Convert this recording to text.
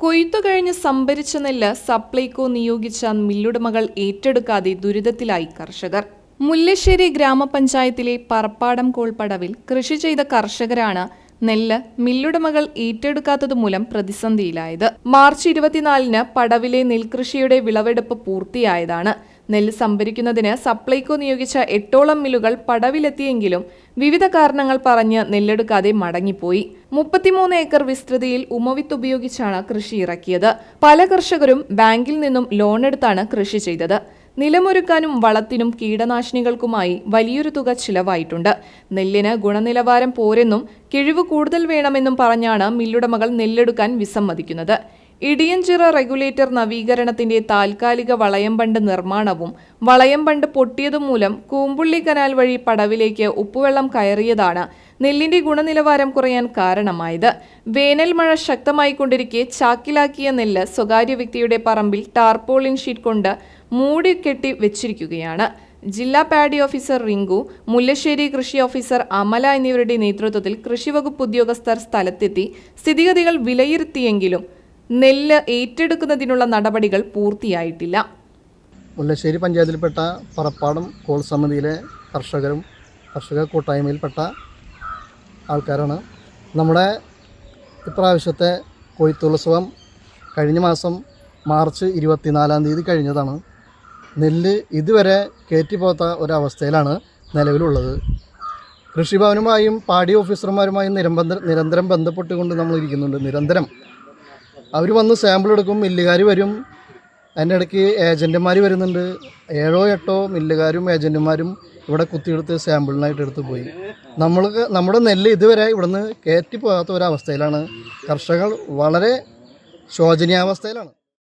കൊയ്ത്തു കഴിഞ്ഞ് സംഭരിച്ച നെല്ല് സപ്ലൈകോ നിയോഗിച്ച മില്ലുടമകൾ ഏറ്റെടുക്കാതെ ദുരിതത്തിലായി കർഷകർ. മുല്ലശ്ശേരി ഗ്രാമപഞ്ചായത്തിലെ പറപ്പാടം കോൾപ്പടവിൽ കൃഷി ചെയ്ത കർഷകരാണ് നെല്ല് മില്ലുടമകൾ ഏറ്റെടുക്കാത്തതുമൂലം പ്രതിസന്ധിയിലായത്. മാർച്ച് ഇരുപത്തിനാലിന് പടവിലെ നെൽകൃഷിയുടെ വിളവെടുപ്പ് പൂർത്തിയായതാണ്. നെല്ല് സംഭരിക്കുന്നതിന് സപ്ലൈകോ നിയോഗിച്ച എട്ടോളം മില്ലുകൾ പടവിലെത്തിയെങ്കിലും വിവിധ കാരണങ്ങൾ പറഞ്ഞ് നെല്ലെടുക്കാതെ മടങ്ങിപ്പോയി. മുപ്പത്തിമൂന്ന് ഏക്കർ വിസ്തൃതിയിൽ ഉമവിത്ത് ഉപയോഗിച്ചാണ് കൃഷി ഇറക്കിയത്. പല കർഷകരും ബാങ്കിൽ നിന്നും ലോൺ എടുത്താണ് കൃഷി ചെയ്തത്. നിലമൊരുക്കാനും വളത്തിനും കീടനാശിനികൾക്കുമായി വലിയൊരു തുക ചിലവായിട്ടുണ്ട്. നെല്ലിന് ഗുണനിലവാരം പോരെന്നും കിഴിവ് കൂടുതൽ വേണമെന്നും പറഞ്ഞാണ് മില്ലുടമകൾ നെല്ലെടുക്കാൻ വിസമ്മതിക്കുന്നത്. ഇടിയഞ്ചിറ റെഗുലേറ്റർ നവീകരണത്തിന്റെ താൽക്കാലിക വളയം ബണ്ട് നിർമ്മാണവും വളയംബണ്ട് പൊട്ടിയതും മൂലം കൂമ്പുള്ളി കനാൽ വഴി പടവിലേക്ക് ഉപ്പുവെള്ളം കയറിയതാണ് നെല്ലിന്റെ ഗുണനിലവാരം കുറയാൻ കാരണമായത്. വേനൽ മഴ ശക്തമായിക്കൊണ്ടിരിക്കെ ചാക്കിലാക്കിയ നെല്ല് സ്വകാര്യ വ്യക്തിയുടെ പറമ്പിൽ ടാർപോളിൻ ഷീറ്റ് കൊണ്ട് മൂടി കെട്ടി വെച്ചിരിക്കുകയാണ്. ജില്ലാ പാഡി ഓഫീസർ റിങ്കു മുല്ലശ്ശേരി കൃഷി ഓഫീസർ അമല എന്നിവരുടെ നേതൃത്വത്തിൽ കൃഷിവകുപ്പ് ഉദ്യോഗസ്ഥർ സ്ഥലത്തെത്തി സ്ഥിതിഗതികൾ വിലയിരുത്തിയെങ്കിലും നെല്ല് ഏറ്റെടുക്കുന്നതിനുള്ള നടപടികൾ പൂർത്തിയായിട്ടില്ല. മുല്ലശ്ശേരി പഞ്ചായത്തിൽപ്പെട്ട പറപ്പാടം കോൾ സമിതിയിലെ കർഷകരും കർഷക കൂട്ടായ്മയിൽപ്പെട്ട ആൾക്കാരാണ്. നമ്മുടെ ഇപ്രാവശ്യത്തെ കൊയ്ത്തുത്സവം കഴിഞ്ഞ മാസം മാർച്ച് ഇരുപത്തിനാലാം തീയതി കഴിഞ്ഞതാണ്. നെല്ല് ഇതുവരെ കയറ്റിപ്പോത്ത ഒരവസ്ഥയിലാണ് നിലവിലുള്ളത്. കൃഷിഭവനുമായും പാടി ഓഫീസർമാരുമായും നിരന്തരം നിരന്തരം ബന്ധപ്പെട്ടുകൊണ്ട് നമ്മളിരിക്കുന്നുണ്ട്. നിരന്തരം അവർ വന്ന് സാമ്പിൾ എടുക്കും മില്ലുകാർ വരും. അതിന്റെ ഇടയ്ക്ക് ഏജന്റുമാർ വരുന്നുണ്ട്. ഏഴോ എട്ടോ മില്ലുകാരും ഏജന്റുമാരും ഇവിടെ കുത്തിയെടുത്ത് സാമ്പിളിനായിട്ട് എടുത്ത് പോയി. നമ്മൾക്ക് നമ്മുടെ നെല്ല് ഇതുവരെ ഇവിടുന്ന് കയറ്റി പോകാത്ത ഒരവസ്ഥയിലാണ് കർഷകർ വളരെ ശോചനീയാവസ്ഥയിലാണ്.